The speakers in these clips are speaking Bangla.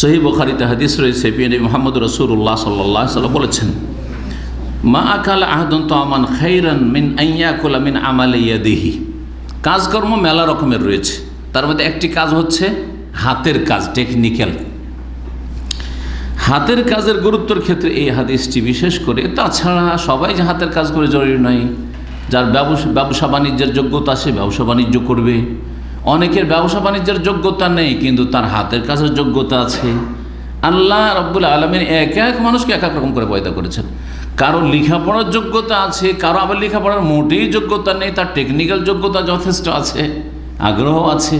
সহি বখারিতে হাদিস রয়েছে পিএনবি মোহাম্মদ রসুল্লাহ সাল্লাহ সাল্লাম বলেছেন, মা আকাল আহদন আমান খৈরান মিন আইয়াকুলা মিন আমালিয়াদিহি কাজকর্ম মেলা রকমের রয়েছে, তার মধ্যে একটি কাজ হচ্ছে হাতের কাজ টেকনিক্যাল হাতের কাজের গুরুত্বর ক্ষেত্রে এই হাদিসটি বিশেষ করে, তাছাড়া সবাই যে হাতের কাজ করে জরুরি নয়, যার ব্যবসা ব্যবসা বাণিজ্যের যোগ্যতা আছে ব্যবসা বাণিজ্য করবে। অনেকের ব্যবসা বাণিজ্যের যোগ্যতা নেই, কিন্তু তার হাতের কাজের যোগ্যতা আছে। আল্লাহ রব্বুল আলমিন এক এক মানুষকে এক এক রকম করে পয়দা করেছেন। কারও লেখাপড়ার যোগ্যতা আছে, কারও আবার লেখাপড়ার মোটেই যোগ্যতা নেই, তার টেকনিক্যাল যোগ্যতা যথেষ্ট আছে, আগ্রহ আছে।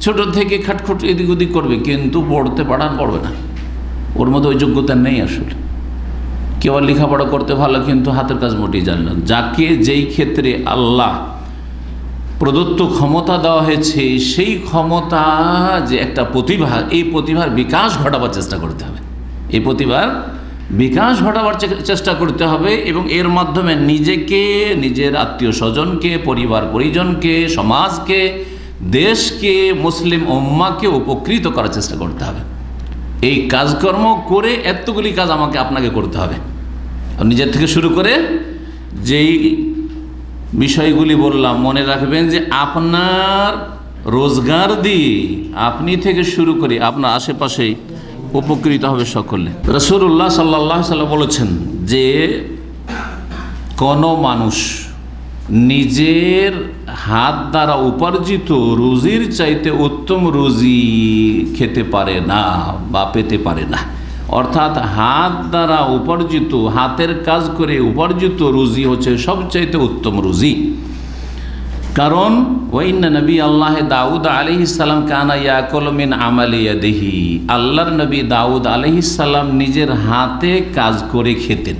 ছোট থেকে খাটখুট এদিক ওদিক করবে, কিন্তু পড়তে পাঠান পড়বে না। ওর মধ্যে ওই যোগ্যতা নেই আসলে। কেউ লেখাপড়া করতে ভালো, কিন্তু হাতের কাজ মোটেই জানে না। যাকে যেই ক্ষেত্রে আল্লাহ প্রদত্ত ক্ষমতা দেওয়া হয়েছে, সেই ক্ষমতা যে একটা প্রতিভা, এই প্রতিভার বিকাশ ঘটাবার চেষ্টা করতে হবে। এই প্রতিভার বিকাশ ঘটাবার চেষ্টা করতে হবে এবং এর মাধ্যমে নিজেকে, নিজের আত্মীয় স্বজনকে পরিবার পরিজনকে, সমাজকে, দেশকে, মুসলিম উম্মাকে উপকৃত করার চেষ্টা করতে হবে। এই কাজকর্ম করে এতগুলি কাজ আমাকে আপনাকে করতে হবে। নিজের থেকে শুরু করে যেই বিষয়গুলি বললাম, মনে রাখবেন যে আপনার রোজগার দিয়ে আপনি থেকে শুরু করে আপনার আশেপাশেই উপকৃত হবে সকলে। রসুল্লাহ সাল্লাহ সাল্লাম বলেছেন যে, কোনো মানুষ নিজের হাত দ্বারা উপার্জিত রুজির চাইতে উত্তম রুজি খেতে পারে না বা পেতে পারে না। অর্থাৎ হাত দ্বারা উপার্জিত, হাতের কাজ করে উপার্জিত রুজি হচ্ছে সবচাইতে উত্তম রুজি। কারণ, ওয়াইন্না নবী আল্লাহ দাউদ আলহিসাল্লাম কানা ইয়াকলমিন আমালিয়া দেহি আল্লাহর নবী দাউদ আলহিসাল্লাম নিজের হাতে কাজ করে খেতেন।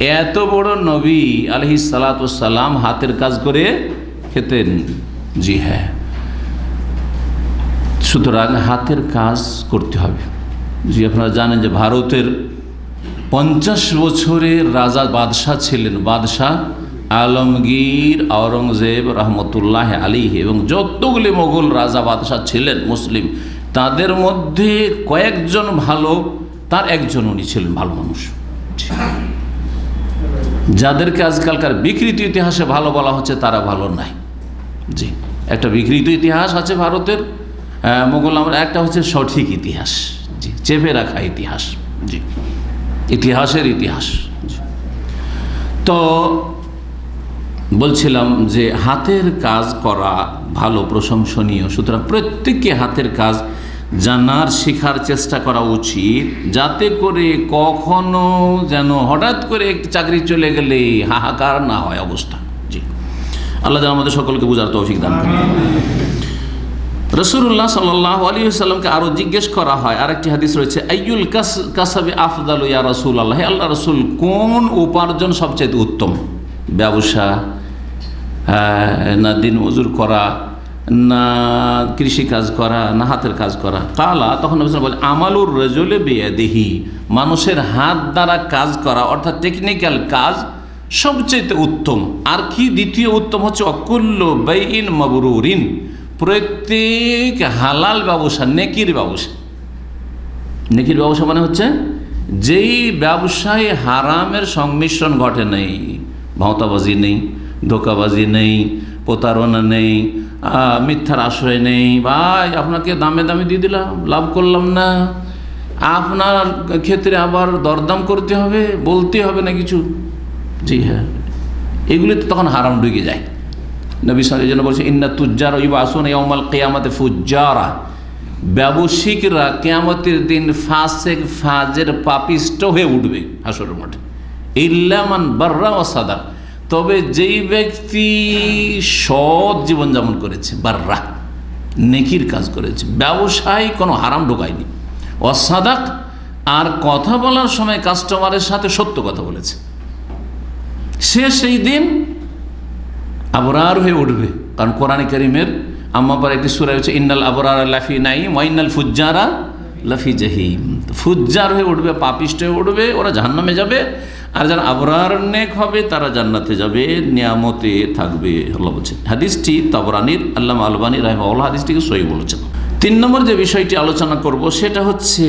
এত বড় নবী আলহি সালাতাম হাতের কাজ করে খেতেন। জি হ্যাঁ। সুতরাং হাতের কাজ করতে হবে। জি, আপনারা জানেন যে ভারতের পঞ্চাশ বছরের রাজা বাদশাহ ছিলেন। বাদশাহ আলমগীর আওরঙ্গজেব রহমতুল্লাহ আলী এবং যতগুলি মোগল রাজা বাদশাহ ছিলেন, মুসলিম, তাদের মধ্যে কয়েকজন ভালো, তার একজন উনি ছিলেন ভালো মানুষ। যাদেরকে আজকালকার বিকৃত ইতিহাসে ভালো বলা হচ্ছে, তারা ভালো নাই। জি, একটা বিকৃত ইতিহাস আছে ভারতের। মোগল আমরা একটা হচ্ছে সঠিক ইতিহাস। চেপে রাখা ইতিহাস। জি। ইতিহাসের ইতিহাস। তো বলছিলাম যে হাতের কাজ করা ভালো, প্রশংসনীয়। সুতরাং প্রত্যেককে হাতের কাজ জানার, শেখার চেষ্টা করা উচিত। যাতে করে কখনো যেন হঠাৎ করে একটি চাকরি চলে গেলে হাহাকার না হয় অবস্থা। জি। আল্লাহ আমাদের সকলকে বোঝার দান করেন। রসুল্লাহ সাল্লাহ আলী সাল্লামকে আরও জিজ্ঞেস করা হয়, আরেকটি হাদিস রয়েছে, আইয়ুল কাস, কাসাবে আফদাল ইয়া রসুল আল্লাহ আল্লাহ রসুল, কোন উপার্জন সবচেয়ে উত্তম? ব্যবসা না দিন মজুর করা, না কৃষি কাজ করা, না হাতের কাজ করা। কালা, তখন বলে, আমালুর রেজলে বেয়াদেহি। মানুষের হাত দ্বারা কাজ করা, অর্থাৎ টেকনিক্যাল কাজ, সবচেয়ে উত্তম। আর কি দ্বিতীয় উত্তম হচ্ছে অকুল্য বেইন মবরুরিন। প্রত্যেক হালাল ব্যবসা, নেকির ব্যবসা। নেকির ব্যবসা মানে হচ্ছে, যেই ব্যবসায় হারামের সংমিশ্রণ ঘটে নেই ভাঁতাবাজি নেই, ধোকাবাজি নেই, প্রতারণা নেই মিথ্যার আশ্রয় নেই, ভাই, আপনাকে দামে দামে দিয়ে দিলাম, লাভ করলাম না। আপনার ক্ষেত্রে আবার দরদাম করতে হবে, বলতে হবে না কিছু। জি হ্যাঁ। এগুলিতে তখন হারাম ঢুকে যায়। নবী সাল জন্য বলছে ইন্না তুজ্জার ইবা আসুন ইয়মাল কেয়ামতে ফুজ্জারা। ব্যবসায়িকরা কেয়ামতের দিন ফাসেক, ফাজের পাপিষ্ট হয়ে উঠবে হাসরের মাঠে। ইল্লামান বার্রা ও সাদা তবে যেই ব্যক্তি সৎ জীবনযাপন করেছে, বার্রা, নেকির কাজ করেছে, ব্যবসায় কোনো হারাম ঢোকায়নি। অসাদাক আর কথা বলার সময় কাস্টমারের সাথে সত্য কথা বলেছে। সে সেই দিন আবরার হয়ে উঠবে। কারণ কোরআন করিমের আম্মাপার একটি সুরা হচ্ছে ইন্নাল আবরার লাফি নাই ওয়াইনাল ফুজ্জারা লাফি জাহিম। ফুজ্জার হয়ে উঠবে, পাপিষ্ট হয়ে উঠবে, ওরা জাহান্নামে যাবে। আর যারা আবরার নেক হবে, তারা জান্নাতে যাবে, নিয়ামতে থাকবে। আল্লাহ বলছেন, হাদিসটি তাবরানির আল্লাহ আলবানী রাহমাউল্লাহ হাদিসটিকে সই বলেছেন। তিন নম্বর যে বিষয়টি আলোচনা করব, সেটা হচ্ছে